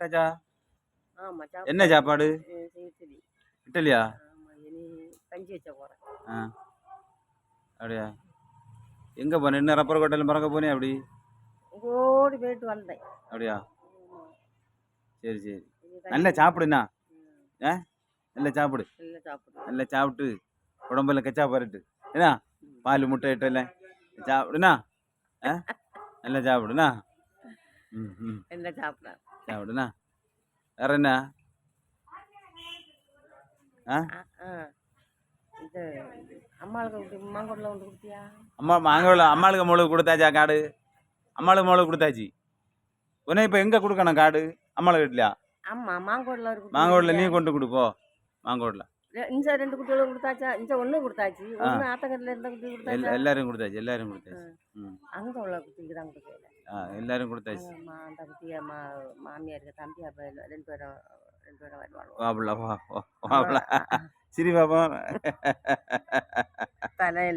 ஆமா என்ன சாப்பாடு? இட்டலியா ஆ. அப்படியா? எங்கே போன? இன்னும் ரப்பர் கோட்டையில் மறக்க போனே அப்படி? ஓடி போயிட்டு வந்தேன். அப்படியா? சரி சரி. நல்லா சாப்பிடுண்ணா ம், நல்லா சாப்பிடு. நல்லா சாப்பிடு. நல்லா சாப்பிட்டு உடம்புல கச்சா பரட்டு. என்ன? பால் முட்டை இட்டெல்லாம் சாப்பிடுண்ணா ஆ? நல்லா சாப்பிடுண்ணா ம் ம். நல்லா சாப்பிட? சாப்பிடுண்ணா வேற என்ன? ஆ? இது அம்மாளுக்கு மாங்கோட்டில் கொண்டு கொடுத்தியா? அம்மா மாங்கோல அம்மாளுக்கு மொழு கொடுத்தாச்சா காடு? அம்மாளுக்கு மொழு கொடுத்தாச்சு. உன்னை இப்போ எங்கே கொடுக்கணும் காடு? அம்மாளுக்கு வீட்லையா? ஆமா மாங்கோட்டில் ஒரு குட்டி மாங்கோட்டில் நீ? கொண்டு கொடுப்போ மாங்கோட்டில் ரெ- இந்த ரெண்டு குட்டிகளும் கொடுத்தாச்சா? இந்த ஒண்ணு கொடுத்தாச்சு. ஒண்ணு ஆத்தங்கரில் இருந்த குட்டி கொடுத்தாச்சா? எல்லாரும் கொடுத்தாச்சு எல்லாரும் கொடுத்தாச்சு. அங்க உள்ள குட்டிக்கு தான் கொடுக்கல ஆ எல்லாரும் கொடுத்தாச்சு. தம்பி மா மாமியாருக்கு தம்பி அப்போ ரெண்டு பேரும் ரெண்டு பேரும் வருவாங்க வாபலா வா வாபலா சரி பாபா தலையில்